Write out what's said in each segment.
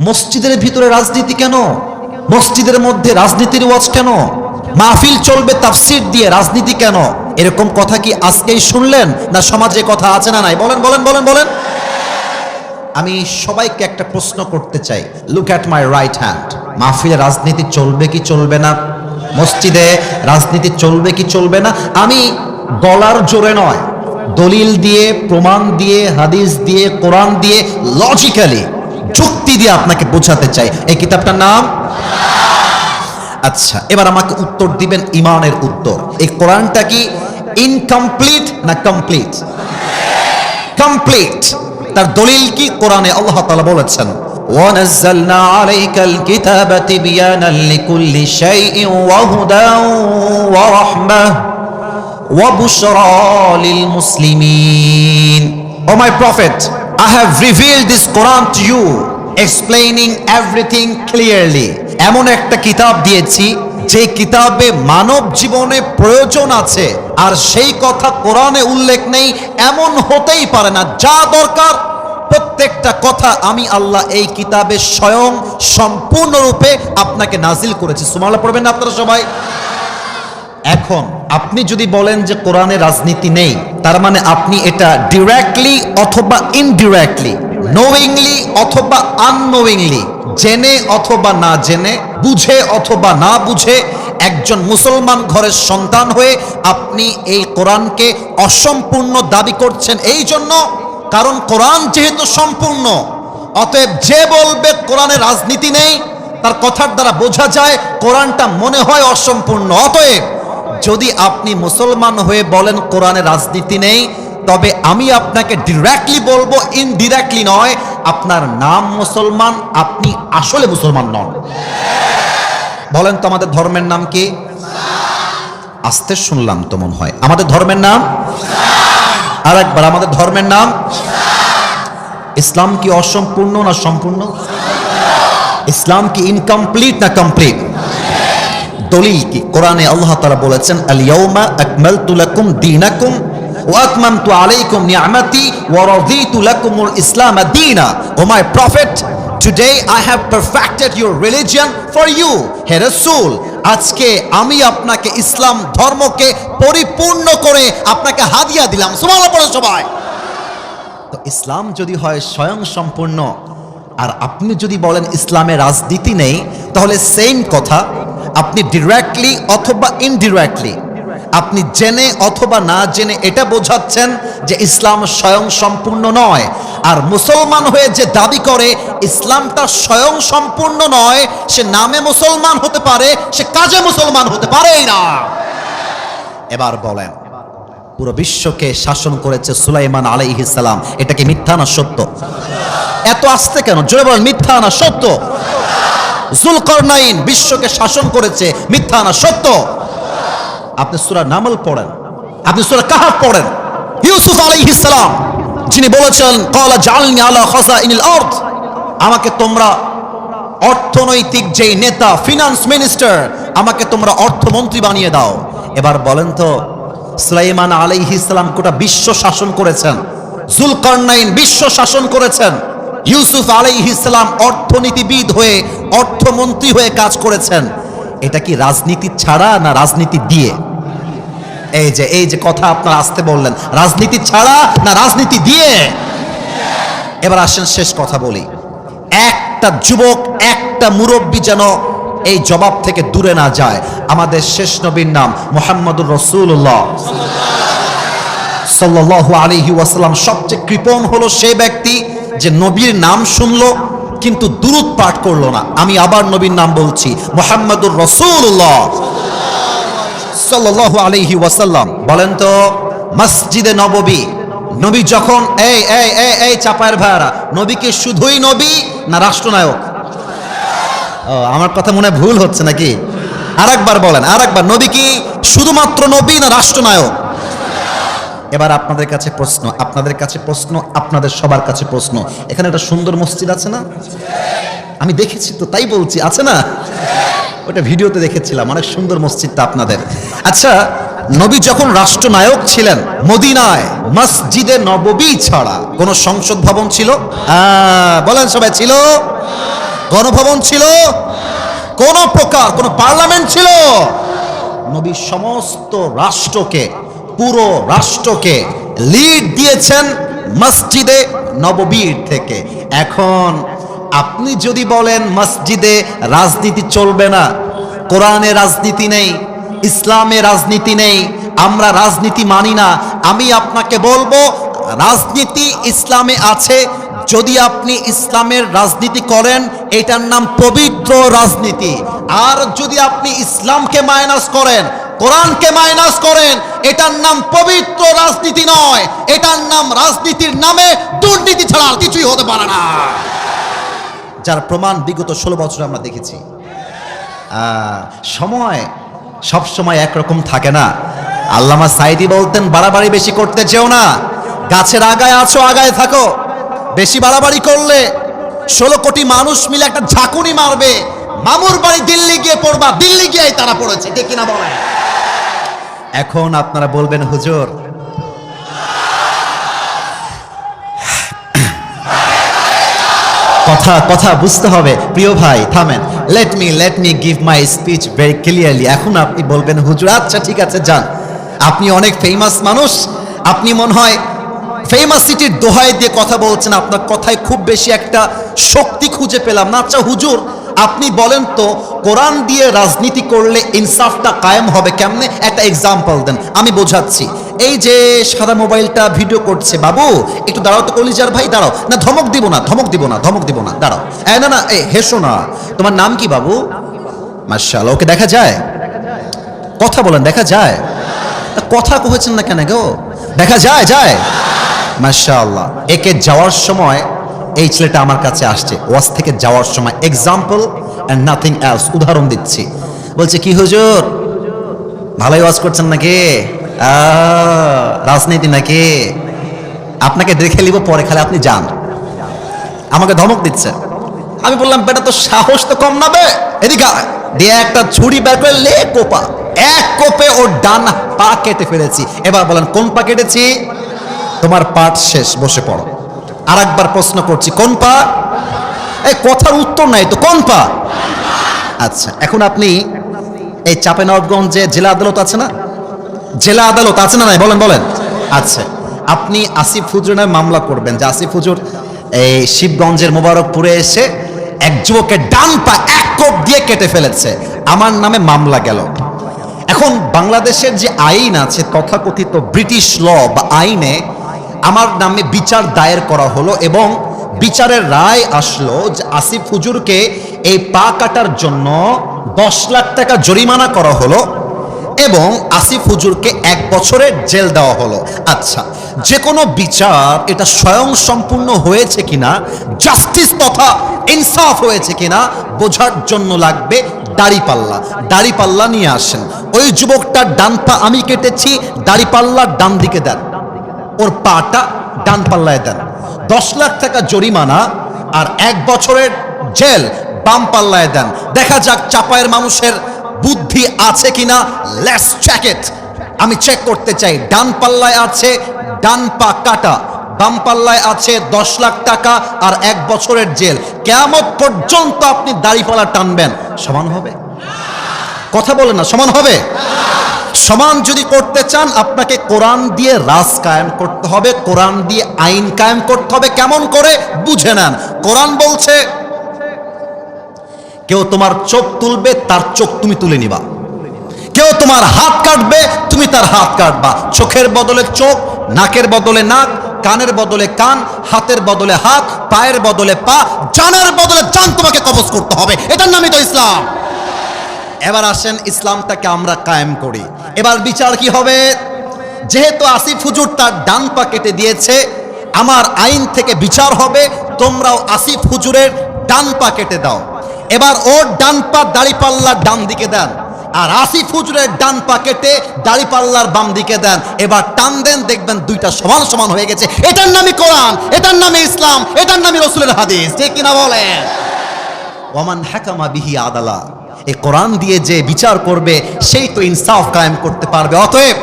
মসজিদের ভিতরে রাজনীতি কেন? মসজিদের মধ্যে রাজনীতির ওয়াজ কেন? মাহফিল চলবে তাফসির দিয়ে রাজনীতি কেন? এরকম কথা কি আজকেই শুনলেন না সমাজে কথা আছে না নাই? বলেন বলেন বলেন বলেন। আমি সবাইকে একটা প্রশ্ন করতে চাই। Look at my right hand মাহফিলে রাজনীতি চলবে কি চলবে না? মসজিদে রাজনীতি চলবে কি চলবে না? আমি গলার জোরে নয়। দলিল দিয়ে, প্রমাণ দিয়ে, হাদিস দিয়ে, কোরআন দিয়ে লজিক্যালি যুক্তি দিয়ে আপনাকে বোঝাতে চাই এই কিতাবটার নাম আচ্ছা এবার আমাকে উত্তর দিবেন ইমানের উত্তর এই কোরআনটা কি ইনকমপ্লিট না কমপ্লিট কমপ্লিট তার দলিল কি কোরআনে আল্লাহ তাআলা বলেছেন ونزلنا عليك الكتاب تبيانا لكل شيء وهدى ورحمة وبشرى للمسلمين Oh my prophet, I have revealed this Quran to you, explaining everything clearly. এমন একটা কিতাব দিয়েছি যে কিতাবে মানব জীবনে প্রয়োজন আছে আর সেই কথা কোরআনে উল্লেখ নেই এমন হতেই পারে না। যা দরকার প্রত্যেকটা কথা আমি আল্লাহ এই কিতাবে স্বয়ং সম্পূর্ণরূপে আপনাকে নাজিল করেছি। সুমালা পড়বেন না আপনারা সবাই? এখন আপনি যদি বলেন যে কোরআনে রাজনীতি নেই, তার মানে আপনি এটা ডিরেক্টলি অথবা ইনডিরেক্টলি নোয়িংলি অথবা আননোয়িংলি জেনে অথবা না জেনে, বুঝে অথবা না বুঝে একজন মুসলমান ঘরের সন্তান হয়ে আপনি এই কোরআনকে অসম্পূর্ণ দাবি করছেন এই জন্য, কারণ কোরআন যেহেতু সম্পূর্ণ, অতএব যে বলবে কোরআনে রাজনীতি নেই, তার কথার দ্বারা বোঝা যায় কোরআনটা মনে হয় অসম্পূর্ণ, অতএব যদি আপনি মুসলমান হয়ে বলেন কোরআনে রাজনীতি নেই, তবে আমি আপনাকে ডিরেক্টলি বলব ইনডিরেক্টলি নয়, আপনার নাম মুসলমান, আপনি আসলে মুসলমান নন। বলেন তো আমাদের ধর্মের নাম কি? আস্তে শুনলাম তো মনে হয়। আমাদের ধর্মের নাম? আর একবার, আমাদের ধর্মের নাম? ইসলাম কি অসম্পূর্ণ না সম্পূর্ণ? ইসলাম কি ইনকমপ্লিট না কমপ্লিট দলিল কি? কোরআনে আল্লাহ তাআলা বলেছেন আল ইয়াউমা আকমালতু লাকুম দীনাকুম ইসলাম ও মাই প্রফেট টুডে আজকে আমি আপনাকে ইসলাম ধর্মকে পরিপূর্ণ করে আপনাকে হাদিয়া দিলাম। সবাই। তো ইসলাম যদি হয় স্বয়ং সম্পূর্ণ, আর আপনি যদি বলেন ইসলামে রাজনীতি নেই, তাহলে সেম কথা আপনি ডিরেক্টলি অথবা ইনডিরেক্টলি আপনি জেনে অথবা না জেনে এটা বোঝাচ্ছেন যে ইসলাম স্বয়ং সম্পূর্ণ নয়। আর মুসলমান হয়ে যে দাবি করে, ইসলামটা স্বয়ং সম্পূর্ণ নয়, সে নামে মুসলমান হতে পারে, সে কাজে মুসলমান হতে পারেই না। এবার বলেন, পুরো বিশ্বকে শাসন করেছে সুলাইমান আলাইহিসালাম এটা কি মিথ্যা না সত্য? এত আসতে কেন? জোরে বলেন, মিথ্যা না সত্য? জুলকরনাইন বিশ্বকে শাসন করেছে, মিথ্যা না, সত্য। আপনি সূরা নামল পড়েন, আপনি সূরা কাহাফ পড়েন। ইউসুফ আলাইহিসসালাম যিনি বলেছেন, ক্বালা জাআলনি আলা খাযাইনিল আরদ আমাকে তোমরা অর্থনৈতিক যেই নেতা, ফিনান্স মিনিস্টার, আমাকে তোমরা অর্থমন্ত্রী বানিয়ে দাও। এবার বলেন তো, সুলাইমান আলাইহিস সালাম গোটা বিশ্ব শাসন করেছেন, জুলকারনাইন বিশ্ব শাসন করেছেন ইউসুফ আলাইহিস সালাম অর্থনীতিবিদ হয়ে, অর্থমন্ত্রী হয়ে কাজ করেছেন। এটা কি রাজনীতি ছাড়া না রাজনীতি দিয়ে? এই যে এই যে কথা আপনারা আসতে বললেন, রাজনীতি ছাড়া না রাজনীতি দিয়ে? এবার আসেন শেষ কথা বলি। একটা যুবক, একটা মুরব্বী যেন এই জবাব থেকে দূরে না যায়। আমাদের শেষ নবীর নাম মোহাম্মদুর রসুল্লাহ সাল্লাল্লাহু আলাইহি ওয়াসাল্লাম সবচেয়ে কৃপণ হলো সে ব্যক্তি। যে নবীর নাম শুনলো, কিন্তু দুরুদ পাঠ করল না। আমি আবার নবীর নাম বলছি, মোহাম্মদুর রসুল্লাহ সাল্লাল্লাহু আলাইহি ওয়াসাল্লাম। বলেন তো, মসজিদে নববী, নবী যখন, এই এই এই এই চাপায়ের ভাইয়ারা, নবী কি শুধুই নবী না রাষ্ট্রনায়ক? আমার কথা মনে ভুল হচ্ছে নাকি? আরেকবার বলেন, আরেকবার, নবী কি শুধুমাত্র নবী না রাষ্ট্রনায়ক? এবার আপনাদের কাছে প্রশ্ন আপনাদের কাছে প্রশ্ন আপনাদের সবার কাছে প্রশ্ন। এখানে একটা সুন্দর মসজিদ আছে না? আমি দেখেছি তো তাই বলছি আছে না? ওটা ভিডিওতে দেখেছিলাম অনেক সুন্দর মসজিদটা আপনাদের। আচ্ছা নবী যখন রাষ্ট্রনায়ক ছিলেন মদিনায় মসজিদে নববী ছাড়া কোন সংসদ ভবন ছিল? আহ, বলেন সবাই ছিল? গণভবন ছিল? কোন প্রকার কোন পার্লামেন্ট ছিল? নবী সমস্ত রাষ্ট্রকে পুরো রাষ্ট্রকে লিড দিয়েছেন মসজিদে নববীর থেকে। এখন আপনি যদি বলেন মসজিদে রাজনীতি চলবে না, কোরআনে রাজনীতি নেই, ইসলামে রাজনীতি নেই, আমরা রাজনীতি মানি না, আমি আপনাকে বলব, রাজনীতি ইসলামে আছে, যদি আপনি ইসলামের রাজনীতি করেন, এটার নাম পবিত্র রাজনীতি। আর যদি আপনি ইসলামকে মাইনাস করেন কোরআনকে মাইনাস করেন, এটার নাম পবিত্র রাজনীতি নয়, এটার নাম রাজনীতির নামে দুর্নীতি ছাড়া আর কিছুই হতে পারে না। যার প্রমাণ বিগত ষোলো বছর আমরা দেখেছি। সময় সব সময় একরকম থাকে না। আল্লামা সাইদি বলতেন, বাড়াবাড়ি বেশি করতে চেও না। গাছের আগায় আছো, আগায় থাকো। বেশি বাড়াবাড়ি করলে ষোলো কোটি মানুষ মিলে একটা ঝাঁকুনি মারবে। মামুর বাড়ি দিল্লি গিয়ে পড়বা, দিল্লি গিয়েই তারা পড়েছে, ঠিক কিনা বলেন? এখন আপনারা বলবেন, হুজুর। কথা কথা বুঝতে হবে। প্রিয় ভাই, থামেন। Let me let me give my speech very clearly এখন আপনি বলবেন, হুজুর আচ্ছা ঠিক আছে, যান। আপনি অনেক ফেমাস মানুষ। আপনি মনে হয় ফেমাস সিটির দোহাই দিয়ে কথা বলছেন। আপনার কথায় খুব বেশি একটা শক্তি খুঁজে পেলাম না। আচ্ছা হুজুর আপনি বলেন তো, কোরআন দিয়ে রাজনীতি করলে ইনসাফটা কায়েম হবে কেমনে? একটা এক্সাম্পল দেন, আমি বোঝাচ্ছি। এই যে সাদা মোবাইলটা ভিডিও করছে, বাবু, একটু দাঁড়াও তো কলিজার ভাই, দাঁড়াও। না, ধমক দিব না, ধমক দিব না, ধমক দিব না, দাঁড়াও। এ, না না, এ, হেসো না। তোমার নাম কি, বাবু? মার্শাল ওকে দেখা যায়? কথা বলেন, দেখা যায়? কথা কহেছেন না কেন গো? দেখা যায় যায়? মার্শাল্লাহ একে যাওয়ার সময় এই ছেলেটা আমার কাছে আসছে। ওয়াজ থেকে যাওয়ার সময় এক্সাম্পল অ্যান্ড নাথিং এলস উদাহরণ দিচ্ছি। বলছে, কি হুজুর? ভালোই ওয়াজ করছেন নাকি? রাজনীতি নাকি? আপনাকে দেখে নিব, পরে খালি আপনি যান। আমাকে ধমক দিচ্ছে। আমি বললাম, বেটা তো সাহস তো কম না বে। এদিকে দিয়ে একটা ছুরি বের করে লে কোপা। এক কোপে ওর ডান পা কেটে ফেলেছি। এবার বলেন, কোন পা কেটেছি? তোমার পাঠ শেষ, বসে পড়ো। আর একবার প্রশ্ন করছি কোন পা এই কথার উত্তর নাই তো কোন পা আচ্ছা এখন আপনি এই চাপেনবাবগঞ্জে জেলা আদালত আছে না? জেলা আদালত আছে না নাই? বলেন বলেন। আচ্ছা আপনি আসিফ হুজুরের নামে মামলা করবেন যে আসিফ হুজুর এই শিবগঞ্জের মোবারকপুরে এসে এক যুবকের ডান পা এক কোপ দিয়ে কেটে ফেলেছে। আমার নামে মামলা গেল। এখন বাংলাদেশের যে আইন আছে তথাকথিত ব্রিটিশ ল বা আইনে আমার নামে বিচার দায়ের করা হলো এবং বিচারের রায় আসলো যে আসিফ হুজুরকে এই পা কাটার জন্য দশ লাখ টাকা জরিমানা করা হলো এবং আসিফ হুজুরকে এক বছরের জেল দেওয়া হলো। আচ্ছা যে কোনো বিচার এটা স্বয়ং সম্পূর্ণ হয়েছে কিনা জাস্টিস তথা ইনসাফ হয়েছে কিনা, বোঝার জন্য লাগবে দাড়িপাল্লা। দাড়িপাল্লা নিয়ে আসেন। ওই যুবকটার ডান পা আমি কেটেছি, দাড়িপাল্লা ডান দিকে দেন। ওর পাটা ডান পাল্লায় দেন। দশ লাখ টাকা জরিমানা আর এক বছরের জেল বাম পাল্লায় দেন। দেখা যাক চাপায়ের মানুষের বুদ্ধি আছে কিনা। লেস চেক ইট আমি চেক করতে চাই। ডান পাল্লায় আছে, ডান পা কাটা। বাম পাল্লায় আছে দশ লাখ টাকা আর এক বছরের জেল। কেমন পর্যন্ত আপনি দাড়িপাল্লা টানবেন। সমান হবে। কথা বলে না, সমান হবে? সমান যদি করতে চান, আপনাকে কোরআন দিয়ে রাজ কায়েম করতে হবে, কোরআন দিয়ে আইন কায়েম করতে হবে। কেমন করে? বুঝে নেন। কোরআন বলছে, কেউ তোমার চোখ তুলবে, তার চোখ তুমি তুলে নিবা। কেউ তোমার হাত কাটবে, তুমি তার হাত কাটবা। চোখের বদলে চোখ, নাকের বদলে নাক, কানের বদলে কান, হাতের বদলে হাত, পায়ের বদলে পা, জানের বদলে জান তোমাকে কবজ করতে হবে। এটার নামই তো ইসলাম। এবার আসেন ইসলামটাকে আমরা কায়েম করি। এবার বিচার কি হবে? যেহেতু আসিফ হুজুর তার ডান পা কেটে দিয়েছে, আমার আইন থেকে বিচার হবে, তোমরাও আসিফ হুজুরের ডান পা কেটে দাও। এবার ওর ডান পা দাড়িপাল্লার ডান দিকে দেন, আর আসিফ হুজুরের ডান পা কেটে দাড়িপাল্লার বাম দিকে দেন। এবার টান দেন, দেখবেন দুইটা সমান সমান হয়ে গেছে। এটার নামই কোরআন, এটার নামে ইসলাম, এটার নামই রসুলের হাদিস। ঠিক কিনা বলেন? ওমান হাকামা বিহি আদালা। এই কোরআন দিয়ে যে বিচার করবে, সেই তো ইনসাফ কায়েম করতে পারবে। অতএব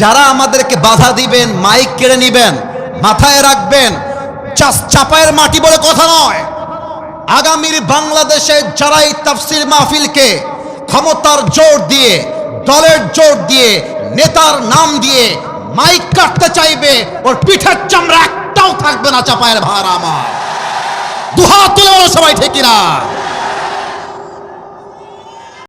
যারা আমাদেরকে বাধা দিবেন, মাইক কেড়ে নিবেন, মাথায় রাখবেন চাপায়ের মাটি বলে কথা নয়। আগামীর বাংলাদেশে যারা এই তাফসির মাহফিলকে ক্ষমতার জোর দিয়ে, দলের জোর দিয়ে, নেতার নাম দিয়ে মাইক কাটতে চাইবে, ওর পিঠের চামড়া একটাও থাকবে না চাপায়ের ভার আমার। দুহাত তুলে সবাই, ঠিক কিনা?